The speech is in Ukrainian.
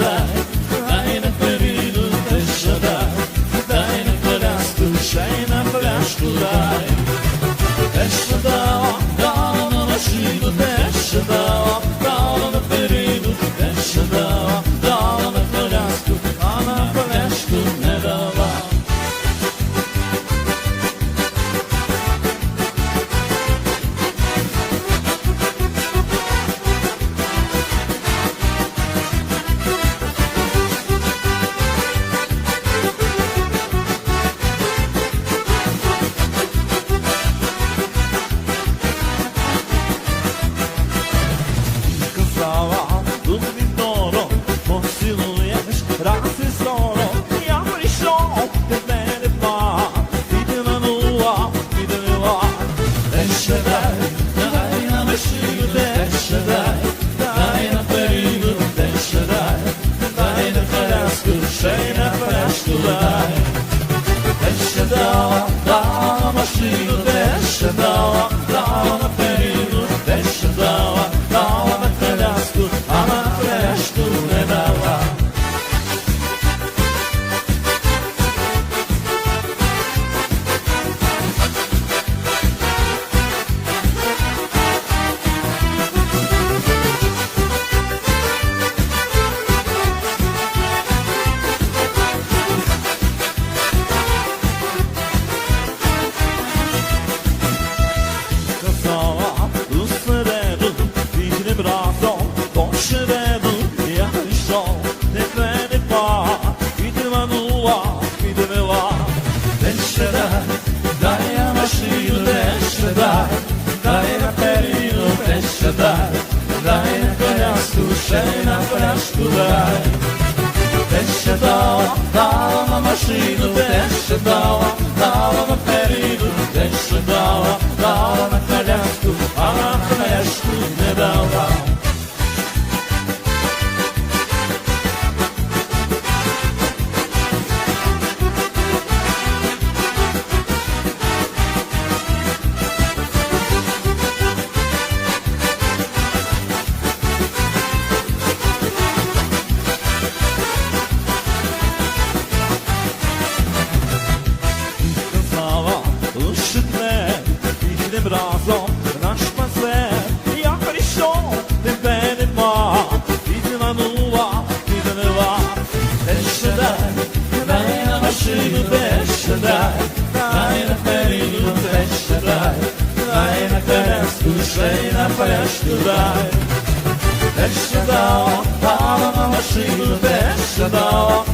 дай, дай коляску, ще й на пляшку дай. Коляску, ще й на пляшку дай. Де ще дала, дала на машину, де ще дала, дала на перину, де ще дала, дала на коляску, а на пляшку не дала. Разом наш пасе. Я прийшов, тебе нема, підманула, підвела. Де ще дай, дай на машину, де ще дай, дай на перину, де ще дай, дай на коляску, ще й на пляшку дай. Де ще дала, дала на машину, де ще дала,